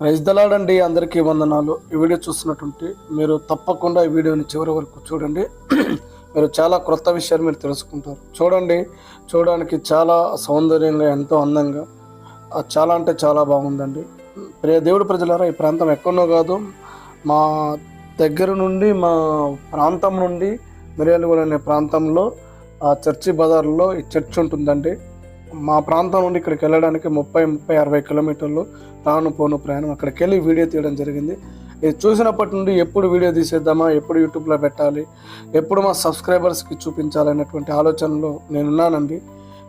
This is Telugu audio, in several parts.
రైజ్దలాడండి అందరికీ వందనాలు. ఈ వీడియో చూస్తున్నటువంటి మీరు తప్పకుండా ఈ వీడియోని చివరి వరకు చూడండి. మీరు చాలా క్రొత్త విషయాలు మీరు తెలుసుకుంటారు. చూడండి చూడడానికి చాలా సౌందర్యంగా ఎంతో అందంగా చాలా అంటే చాలా బాగుందండి. ప్రియ దేవుడు ప్రజలారా ఈ ప్రాంతం ఎక్కడో కాదు మా దగ్గర నుండి మా ప్రాంతం నుండి మిర్యాలగూడ అనే ప్రాంతంలో ఆ చర్చి బజార్లో ఈ చర్చ్ ఉంటుందండి. మా ప్రాంతం నుండి ఇక్కడికి వెళ్ళడానికి ముప్పై ముప్పై అరవై కిలోమీటర్లు రాను పోను ప్రయాణం అక్కడికి వెళ్ళి వీడియో తీయడం జరిగింది. ఇది చూసినప్పటి నుండి ఎప్పుడు వీడియో తీసేద్దామా ఎప్పుడు యూట్యూబ్లో పెట్టాలి ఎప్పుడు మా సబ్స్క్రైబర్స్కి చూపించాలనేటువంటి ఆలోచనలో నేనున్నానండి.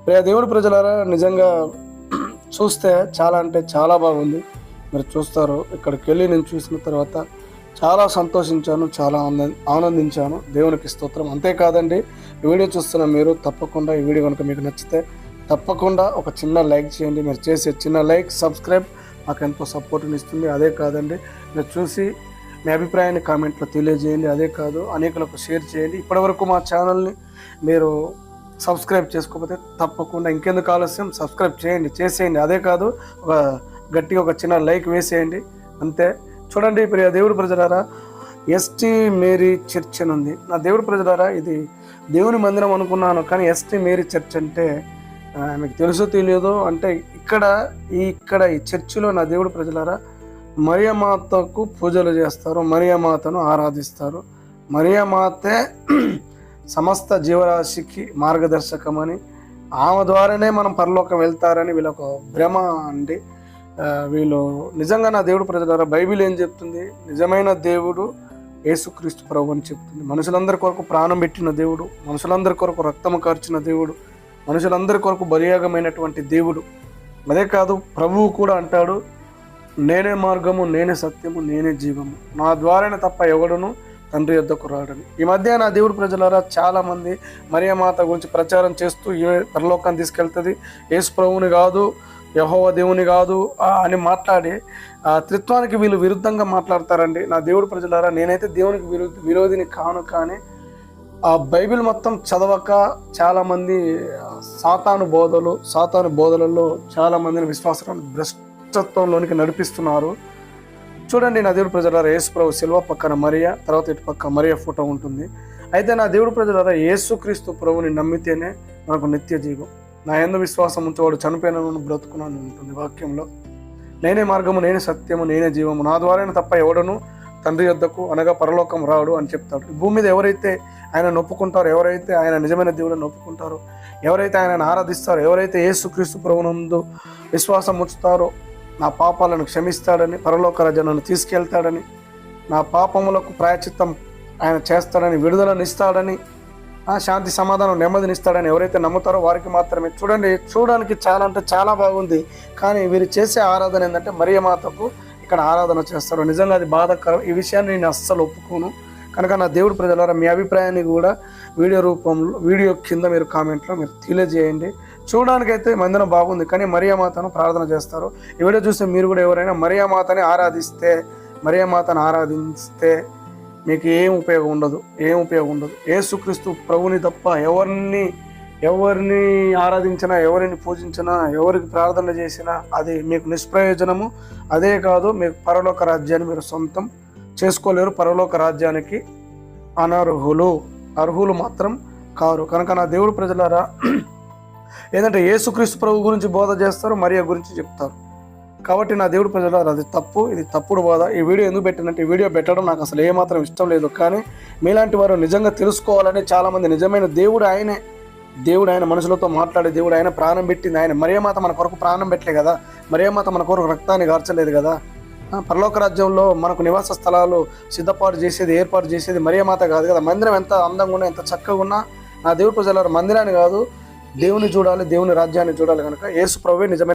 ప్రియ దేవుడు ప్రజలారా నిజంగా చూస్తే చాలా అంటే చాలా బాగుంది. మీరు చూస్తారు ఇక్కడికి వెళ్ళి నేను చూసిన తర్వాత చాలా సంతోషించాను చాలా ఆనందించాను. దేవునికి స్తోత్రం. అంతేకాదండి ఈ వీడియో చూస్తున్న మీరు తప్పకుండా ఈ వీడియో కనుక మీకు నచ్చితే తప్పకుండా ఒక చిన్న లైక్ చేయండి. మీరు చేసే చిన్న లైక్ సబ్స్క్రైబ్ మాకు ఎంతో సపోర్ట్ని ఇస్తుంది. అదే కాదండి మీరు చూసి మీ అభిప్రాయాన్ని కామెంట్లో తెలియజేయండి. అదే కాదు అనేకులకు షేర్ చేయండి. ఇప్పటివరకు మా ఛానల్ని మీరు సబ్స్క్రైబ్ చేసుకోకపోతే తప్పకుండా ఇంకెందుకు ఆలస్యం? సబ్స్క్రైబ్ చేయండి చేసేయండి. అదే కాదు ఒక గట్టిగా ఒక చిన్న లైక్ వేసేయండి. అంతే. చూడండి ప్రియ దేవుడు ప్రజలారా ఎస్టీ మేరీ చర్చ్ అని ఉంది. నా దేవుడు ప్రజలారా ఇది దేవుని మందిరం అనుకున్నాను కానీ ఎస్టీ మేరీ చర్చ్ అంటే మీకు తెలుసో తెలియదో అంటే ఇక్కడ ఈ ఇక్కడ ఈ చర్చిలో నా దేవుడు ప్రజలారా మరియమాతకు పూజలు చేస్తారు మరియమాతను ఆరాధిస్తారు. మరియమాతే సమస్త జీవరాశికి మార్గదర్శకమని ఆమె ద్వారానే మనం పరలోకం వెళ్తారని వీళ్ళొక భ్రమ అండి. వీళ్ళు నిజంగా నా దేవుడు ప్రజలారా బైబిల్ ఏం చెప్తుంది? నిజమైన దేవుడు యేసుక్రీస్తు ప్రభు అని చెప్తుంది. మనుషులందరి కొరకు ప్రాణం పెట్టిన దేవుడు మనుషులందరి కొరకు రక్తము కార్చిన దేవుడు మనుషులందరి కొరకు బలియాగమైనటువంటి దేవుడు. అదే కాదు ప్రభువు కూడా అంటాడు నేనే మార్గము నేనే సత్యము నేనే జీవము. నా ద్వారానే తప్ప ఎవడును తండ్రి యొద్దకు రాడని. ఈ మధ్య నా దేవుడు ప్రజలారా చాలామంది మరియమాత గురించి ప్రచారం చేస్తూ ఏ పరలోకాన్ని తీసుకెళ్తుంది. యేసు ప్రభువుని కాదు యహోవ దేవుని కాదు అని మాట్లాడి ఆ త్రిత్వానికి వీళ్ళు విరుద్ధంగా మాట్లాడతారండి. నా దేవుడు ప్రజలారా నేనైతే దేవునికి విరోధి విరోధిని కాను కానీ ఆ బైబిల్ మొత్తం చదవక చాలామంది సాతాను బోధలు సాతాను బోధలలో చాలామందిని విశ్వాసాలను భ్రష్టత్వంలోనికి నడిపిస్తున్నారు. చూడండి నా దేవుడు ప్రజలారా యేసు ప్రభు శిల్వ పక్కన మరియా తర్వాత ఇటు పక్క మరియా ఫోటో ఉంటుంది. అయితే నా దేవుడు ప్రజలారా యేసుక్రీస్తు ప్రభుని నమ్మితేనే మనకు నిత్య జీవం. నా ఎందు విశ్వాసం ఉంచేవాడు చనిపోయిన బ్రతుకున్నాను ఉంటుంది వాక్యంలో. నేనే మార్గము నేనే సత్యము నేనే జీవము. నా ద్వారానే తప్ప ఎవడను తండ్రి యొద్దకు అనగా పరలోకం రాడు అని చెప్తాడు. ఈ భూమి మీద ఎవరైతే ఆయన నొప్పుకుంటారో. ఎవరైతే ఆయన నిజమైన దేవుడిని నొప్పుకుంటారో ఎవరైతే ఆయనను ఆరాధిస్తారో ఎవరైతే యేసుక్రీస్తు ప్రభునందు విశ్వాసం ఉంచుతారో నా పాపాలను క్షమిస్తాడని పరలోక రజనను తీసుకెళ్తాడని నా పాపములకు ప్రాయచిత్తం ఆయన చేస్తాడని విడుదలనిస్తాడని ఆ శాంతి సమాధానం నెమ్మదినిస్తాడని ఎవరైతే నమ్ముతారో వారికి మాత్రమే. చూడండి చూడడానికి చాలా అంటే చాలా బాగుంది. కానీ వీరు చేసే ఆరాధన ఏంటంటే మరియమాతకు ఇక్కడ ఆరాధన చేస్తారు. నిజంగా అది బాధాకరం. ఈ విషయాన్ని నేను అస్సలు ఒప్పుకోను. కనుక నా దేవుడు ప్రజలారా మీ అభిప్రాయాన్ని కూడా వీడియో రూపంలో వీడియో కింద మీరు కామెంట్లో మీరు తెలియజేయండి. చూడడానికైతే మందిరం బాగుంది కానీ మరియామాతను ప్రార్థన చేస్తారు. ఈ వీడియో చూస్తే మీరు కూడా ఎవరైనా మరియామాతని ఆరాధిస్తే మరియామాతను ఆరాధిస్తే మీకు ఏం ఉపయోగం ఉండదు ఏం ఉపయోగం ఉండదు. ఏసుక్రీస్తు ప్రభుని తప్ప ఎవరిని ఎవరిని ఆరాధించినా ఎవరిని పూజించినా ఎవరికి ప్రార్థన చేసినా అది మీకు నిష్ప్రయోజనము. అదే కాదు మీకు పరలోక రాజ్యాన్ని మీరు సొంతం చేసుకోలేరు పరలోక రాజ్యానికి అనర్హులు అర్హులు మాత్రం కారు. కనుక నా దేవుడు ప్రజలారా ఏంటంటే యేసుక్రీస్తు ప్రభు గురించి బోధ చేస్తారు మరియా గురించి చెప్తారు. కాబట్టి నా దేవుడు ప్రజలారా అది తప్పు ఇది తప్పుడు బోధ. ఈ వీడియో ఎందుకు పెట్టినంటే ఈ వీడియో పెట్టడం నాకు అసలు ఏమాత్రం ఇష్టం లేదు. కానీ మీలాంటి వారు నిజంగా తెలుసుకోవాలని చాలామంది నిజమైన దేవుడు ఆయనే. దేవుడు ఆయన మనుషులతో మాట్లాడే దేవుడు ఆయన ప్రాణం పెట్టింది ఆయన. మరియమాత మన కొరకు ప్రాణం పెట్టలే కదా. మరియమాత మన కొరకు రక్తాన్ని గార్చలేదు కదా. పరలోక రాజ్యంలో మనకు నివాస స్థలాలు సిద్ధపాటు చేసేది ఏర్పాటు చేసేది మరియమాత కాదు కదా. మందిరం ఎంత అందంగా ఉన్నా ఎంత చక్కగా ఉన్నా నా దేవుడు ప్రజల మందిరాన్ని కాదు దేవుని చూడాలి దేవుని రాజ్యాన్ని చూడాలి కనుక యేసు ప్రభు నిజమే